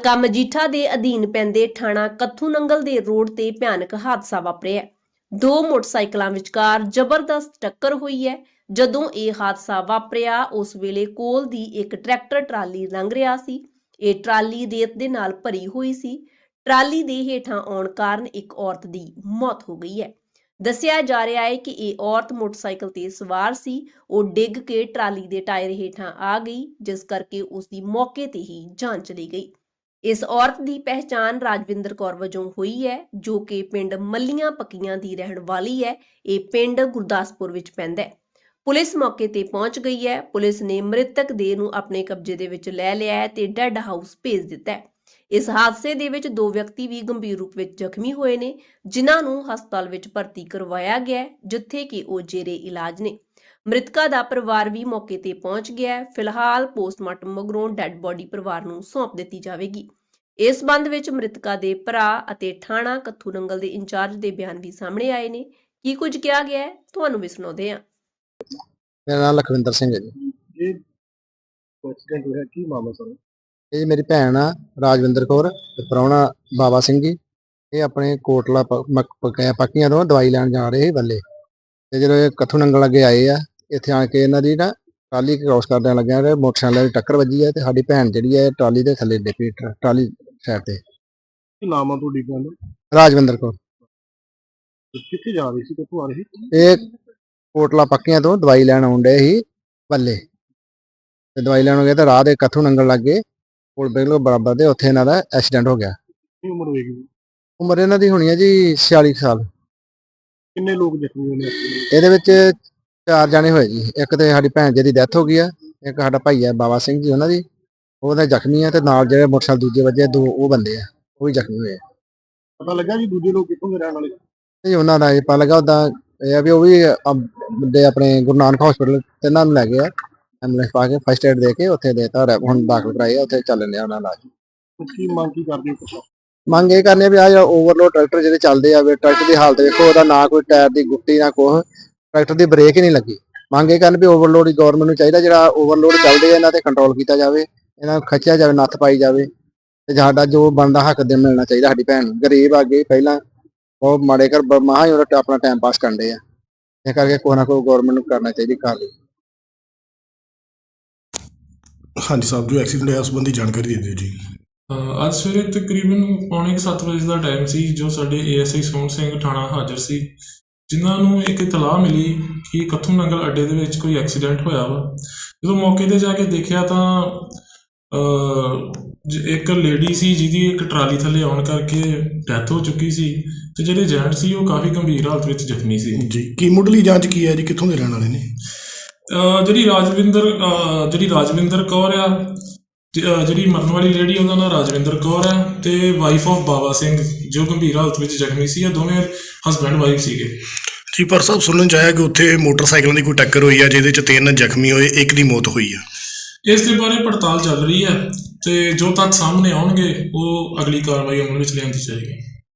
ਹਲਕਾ ਮਜੀਠਾ ਦੇ ਅਧੀਨ ਪੈਂਦੇ ਥਾਣਾ ਕੱਥੂ ਨੰਗਲ ਦੇ ਰੋਡ ਤੇ ਭਿਆਨਕ ਹਾਦਸਾ ਵਾਪਰਿਆ ਦੋ ਮੋਟਰਸਾਈਕਲਾਂ ਵਿਚਕਾਰ ਜ਼ਬਰਦਸਤ ਟੱਕਰ ਹੋਈ ਹੈ। ਜਦੋਂ ਇਹ ਹਾਦਸਾ ਵਾਪਰਿਆ, ਉਸ ਵੇਲੇ ਕੋਲ ਦੀ ਇੱਕ ਟਰੈਕਟਰ ਟਰਾਲੀ ਲੰਘ ਰਿਹਾ ਸੀ। ਇਹ ਟਰਾਲੀ ਰੇਤ ਦੇ ਨਾਲ ਭਰੀ ਹੋਈ ਸੀ। ਟਰਾਲੀ ਦੇ ਹੇਠਾਂ ਆਉਣ ਕਾਰਨ ਇੱਕ ਔਰਤ ਦੀ ਮੌਤ ਹੋ ਗਈ ਹੈ। ਦੱਸਿਆ ਜਾ ਰਿਹਾ ਹੈ ਕਿ ਇਹ ਔਰਤ ਮੋਟਰਸਾਈਕਲ ਤੇ ਸਵਾਰ ਸੀ। ਉਹ ਡਿੱਗ ਕੇ ਟਰਾਲੀ ਦੇ ਟਾਇਰ ਹੇਠਾਂ ਆ ਗਈ, ਜਿਸ ਕਰਕੇ ਉਸ ਦੀ ਮੌਕੇ ਤੇ ਹੀ ਜਾਨ ਚਲੀ ਗਈ। ਇਸ ਔਰਤ ਦੀ ਪਹਿਚਾਣ ਰਾਜਵਿੰਦਰ ਕੌਰ ਵਜੋਂ ਹੋਈ ਹੈ, ਜੋ ਕਿ ਪਿੰਡ ਮੱਲੀਆਂ ਪੱਕੀਆਂ ਦੀ ਰਹਿਣ ਵਾਲੀ ਹੈ। ਇਹ ਪਿੰਡ ਗੁਰਦਾਸਪੁਰ ਵਿੱਚ ਪੈਂਦਾ ਹੈ। ਪੁਲਿਸ ਮੌਕੇ ਤੇ ਪਹੁੰਚ ਗਈ ਹੈ। ਪੁਲਿਸ ਨੇ ਮ੍ਰਿਤਕ ਦੇਹ ਨੂੰ ਆਪਣੇ ਕਬਜ਼ੇ ਦੇ ਵਿੱਚ ਲੈ ਲਿਆ ਹੈ ਤੇ ਡੈੱਡ ਹਾਊਸ ਭੇਜ ਦਿੱਤਾ ਹੈ। ਇਸ ਹਾਦਸੇ ਦੇ ਵਿੱਚ ਦੋ ਵਿਅਕਤੀ ਵੀ ਗੰਭੀਰ ਰੂਪ ਵਿੱਚ ਜ਼ਖਮੀ ਹੋਏ ਨੇ, ਜਿਨ੍ਹਾਂ ਨੂੰ ਹਸਪਤਾਲ ਵਿੱਚ ਭਰਤੀ ਕਰਵਾਇਆ ਗਿਆ ਜਿੱਥੇ ਕਿ ਉਹ ਜੇਰੇ ਇਲਾਜ ਨੇ। ਮ੍ਰਿਤਕਾ ਦਾ ਪਰਿਵਾਰ ਵੀ ਮੌਕੇ ਤੇ ਪਹੁੰਚ ਗਿਆ ਹੈ। ਫਿਲਹਾਲ ਪੋਸਟਮਾਰਟਮ ਮਗਰੋਂ ਡੈੱਡ ਬੋਡੀ ਪਰਿਵਾਰ ਨੂੰ ਸੌਂਪ ਦਿੱਤੀ ਜਾਵੇਗੀ। ਇਸ ਸੰਬੰਧ ਵਿੱਚ ਮ੍ਰਿਤਕਾ ਦੇ ਭਰਾ ਅਤੇ ਥਾਣਾ ਕੱਥੂ ਨੰਗਲ ਦੇ ਇੰਚਾਰਜ ਦੇ ਬਿਆਨ ਵੀ ਸਾਹਮਣੇ ਆਏ ਨੇ। ਕੀ ਕੁਝ ਕਿਹਾ ਗਿਆ ਹੈ? ਤੁਹਾਨੂੰ ਵੀ ਸੁਣਾਉਂਦੇ ਹਾਂ। ਮੇਰਾ ਨਾਮ ਲਖਵਿੰਦਰ ਸਿੰਘ ਹੈ ਜੀ। ਇਹ ਐਕਸੀਡੈਂਟ ਹੋਇਆ ਕੀ ਮਾਮਲਾ ਸਰ? ਇਹ ਮੇਰੀ ਭੈਣ ਆ ਰਾਜਵਿੰਦਰ ਕੌਰ ਤੇ ਪ੍ਰਾਹੁਣਾ ਬਾਬਾ ਸਿੰਘ ਜੀ। ਇਹ ਆਪਣੇ ਕੋਟਲਾ ਪ- ਮਕ- ਪੱਕਿਆਂ- ਪੱਕੀਆਂ ਤੋਂ ਦਵਾਈ ਲੈਣ ਜਾ ਰਹੇ ਸੀ ਬੱਲੇ। ਤੇ ਜਦੋਂ ਇਹ ਕੱਥੂ ਨੰਗਲ ਅੱਗੇ ਆਏ ਆ ਇੱਥੇ ਆ ਕੇ ਇਹਨਾਂ ਦੀ ਨਾ ਟਰਾਲੀ ਕ੍ਰਾਸ ਕਰਦਿਆਂ ਲੱਗਿਆ ਤੇ ਮੋਟਰਸਾਈਕਲ ਦੀ ਟੱਕਰ ਵੱਜੀ ਹੈ ਤੇ ਸਾਡੀ ਭੈਣ ਜਿਹੜੀ ਹੈ ਟਰਾਲੀ ਦੇ ਥੱਲੇ ਡਿੱਪੀ ਟਰ- ਟਰਾਲੀ ਸਾਈਡ ਤੇ। ਕੀ ਨਾਮ ਆ ਤੁਹਾਡੀ ਭੈਣ ਦਾ? ਰਾਜਵਿੰਦਰ ਕੌਰ। ਤੇ ਕਿੱਥੇ ਜਾ ਰਹੀ ਸੀ? ਕਿੱਥੋਂ ਆ ਰਹੀ? ਸੀ ਇਹ ਕੋਟਲਾ ਪੱਕੀਆਂ ਤੋਂ ਦਵਾਈ ਲੈਣ ਆਉਣ ਡਏ ਸੀ ਬੱਲੇ ਤੇ ਦਵਾਈ ਲੈਣ ਗਏ ਤੇ ਰਾਹ ਦੇ ਕੱਥੂ ਨੰਗਲ ਲੱਗੇ ਕੋਲ ਬਿਲਕੁਲ ਬਰਾਬਰ ਦੇ ਉੱਥੇ ਇਹਨਾਂ ਦਾ ਐਕਸੀਡੈਂਟ ਹੋ ਗਿਆ। ਕੀ ਉਮਰ ਹੋਏਗੀ ਉਮਰ ਇਹਨਾਂ ਦੀ ਹੋਣੀ ਹੈ ਜੀ 46 ਕੁ ਸਾਲ। ਕਿੰਨੇ ਲੋਕ ਜ਼ਖਮੀ ਹੋਏ ਨੇ? ਇਹਦੇ ਵਿੱਚ ਚਾਰ ਜਾਣੇ ਹੋਏ ਜੀ। ਇੱਕ ਤੇ ਸਾਡੀ ਭੈਣ ਜੀ ਦੀ ਡੈਥ ਹੋ ਗਈ ਆ ਇੱਕ ਸਾਡਾ ਭਾਈ ਹੈ ਬਾਬਾ ਸਿੰਘ ਜੀ ਉਹਨਾਂ ਦੀ। ਉਹਦਾ ਜ਼ਖਮੀ ਆ ਤੇ ਨਾਲ ਜਿਹੜੇ ਮੋਟਰਸਾਈਕਲ ਦੂਜੇ ਵੱਜੇ ਦੋ ਉਹ ਬੰਦੇ ਆ ਉਹ ਵੀ ਜ਼ਖਮੀ ਹੋਏ ਆ। ਪਤਾ ਲੱਗਾ ਜੀ ਦੂਜੇ ਲੋਕ ਕਿੱਥੋਂ ਦੇ ਰਹਿਣ ਵਾਲੇ? ਤੇ ਉਹਨਾਂ ਦਾ ਇਹ ਪਤਾ ਲੱਗਾ ਉਦਾਂ ਇਹ ਆ ਵੀ ਉਹ ਵੀ ਅਮ ਆਪਣੇ ਗੁਰੂ ਨਾਨਕ ਹਸਪੀਟਲ ਤੇ ਇਹਨਾਂ ਨੂੰ ਲੈ ਗਏ ਆ। ਐਂਬੂਲੈਂਸ ਪਾ ਕੇ ਫਸਟ ਏਡ ਦੇ ਕੇ ਉੱਥੇ ਦੇਤਾ ਹੁਣ ਦਾਖਲ ਕਰਾਏ ਆ ਉੱਥੇ ਚੱਲਣ ਡਿਆ ਉਹਨਾਂ ਦਾ। ਇਲਾਜ ਕੀ ਮੰਗ ਕੀ ਕਰਦੇ ਹੋ ਤੁਸੀਂ? ਮੰਗ ਇਹ ਕਰਨੀ ਆ ਵੀ ਆ ਜਿਹੜਾ ਓਵਰਲੋਡ ਟਰੈਕਟਰ ਜਿਹੜੇ ਚੱਲਦੇ ਆ ਵੀ ਟਰੈਕਟਰ ਦੀ ਹਾਲਤ ਵੇਖੋ ਉਹਦਾ ਨਾ ਕੋਈ ਟਾਇਰ ਦੀ ਗੁੱਟੀ ਨਾ ਕੁਛ। ਟਰੈਕਟਰ ਦੀ ਬ੍ਰੇਕ ਹੀ ਨਹੀਂ ਲੱਗੀ। ਮੰਗ ਇਹ ਕਰਨ ਵੀ ਓਵਰਲੋਡ ਹੀ ਗਵਰਨਮੈਂਟ ਨੂੰ ਚਾਹੀਦਾ ਜਿਹੜਾ ਓਵਰਲੋਡ ਚੱਲਦੇ ਆ ਇਹਨਾਂ ਤੇ ਕੰਟਰੋਲ ਕੀਤਾ ਜਾਵੇ ਇਹਨਾਂ ਨੂੰ ਖੱਚਿਆ ਜਾਵੇ ਨੱਥ ਪਾਈ ਜਾਵੇ ਤੇ ਸਾਡਾ ਜੋ ਬਣਦਾ ਹੱਕ ਦੇ ਮਿਲਣਾ ਚਾਹੀਦਾ ਸਾਡੀ ਭੈਣ ਨੂੰ। ਗਰੀਬ ਆਗੇ ਪਹਿਲਾਂ ਉਹ ਮਾੜੇ ਘਰ ਮਸਾਂ ਹੀ ਉਹਦਾ ਆਪਣਾ ਟਾਈਮ ਪਾਸ ਕਰਦੇ ਆ। ਇਹ ਕਰਕੇ ਕੋਈ ਨਾ ਕੋਈ ਗਵਰਨਮੈਂਟ ਨੂੰ ਕਰਨਾ ਚਾਹੀਦੀ ਕਾਰਵਾਈ ਹਾਂਜੀ ਸਾਹਿਬ ਜੋ ਐਕਸੀਡੈਂਟ ਹੋਇਆ ਉਸ ਸੰਬੰਧੀ ਜਾਣਕਾਰੀ ਦੇ ਦਿਓ ਜੀ। ਅਹ ਅੱਜ ਸਵੇਰੇ ਤਕਰੀਬਨ ਪੌਣੇ 7 ਵਜੇ ਦਾ ਟਾਈਮ ਸੀ ਜੋ ਸਾਡੇ ਏਐਸਆਈ ਸੋਹਣ ਸਿੰਘ ਥਾਣਾ ਹਾਜ਼ਰ ਸੀ। ਜਿਨ੍ਹਾਂ ਨੂੰ ਇੱਕ ਇਤਲਾਹ ਮਿਲੀ ਕਿ ਕੱਥੂ ਨੰਗਲ ਅੱਡੇ ਦੇ ਵਿੱਚ ਕੋਈ ਐਕਸੀਡੈਂਟ ਹੋਇਆ ਵਾ। ਜਦੋਂ ਮੌਕੇ ਤੇ ਜਾ ਕੇ ਦੇਖਿਆ ਤਾਂ ਇੱਕ ਲੇਡੀ ਸੀ ਜਿਹਦੀ ਇੱਕ ਟਰਾਲੀ ਥੱਲੇ ਆਉਣ ਕਰਕੇ ਡੈਥ ਹੋ ਚੁੱਕੀ ਸੀ ਤੇ ਜਿਹੜੇ ਏਜੰਟ ਸੀ ਉਹ ਕਾਫੀ ਗੰਭੀਰ ਹਾਲਤ ਵਿੱਚ ਜ਼ਖਮੀ ਸੀ। ਜੀ ਕੀ ਮੁੱਢਲੀ ਜਾਂਚ ਕੀ ਹੈ ਜੀ? ਕਿੱਥੋਂ ਦੇ ਰਹਿਣ ਵਾਲੇ ਨੇ? ਜਿਹੜੀ ਰਾਜਵਿੰਦਰ ਜਿਹੜੀ ਰਾਜਵਿੰਦਰ ਕੌਰ ਆ ਜਿਹੜੀ ਮਰਨ ਵਾਲੀ ਲੇਡੀ ਉਹਦਾ ਨਾਮ ਰਾਜਵਿੰਦਰ ਕੌਰ ਹੈ ਤੇ ਵਾਈਫ ਆਫ ਬਾਬਾ ਸਿੰਘ ਜੋ ਗੰਭੀਰ ਹਾਲਤ ਵਿੱਚ ਜ਼ਖਮੀ ਸੀ ਇਹ ਦੋਵੇਂ ਹਸਬੈਂਡ ਵਾਈਫ ਸੀਗੇ। ਜੀ ਪਰ ਸਾਹਿਬ ਸੁਣਨ ਚ ਆਇਆ ਕਿ ਉੱਥੇ ਮੋਟਰਸਾਈਕਲਾਂ ਦੀ ਕੋਈ ਟੱਕਰ ਹੋਈ ਆ ਜਿਹਦੇ ਚ ਤਿੰਨ ਜ਼ਖਮੀ ਹੋਏ ਇੱਕ ਦੀ ਮੌਤ ਹੋਈ ਆ। ਇਸ ਦੇ ਬਾਰੇ ਪੜਤਾਲ ਚੱਲ ਰਹੀ ਹੈ ਤੇ ਜੋ ਤੱਥ ਸਾਹਮਣੇ ਆਉਣਗੇ ਉਹ ਅਗਲੀ ਕਾਰਵਾਈ ਅਮਲ ਵਿੱਚ ਲਿਆਂਦੀ ਜਾਏਗੀ।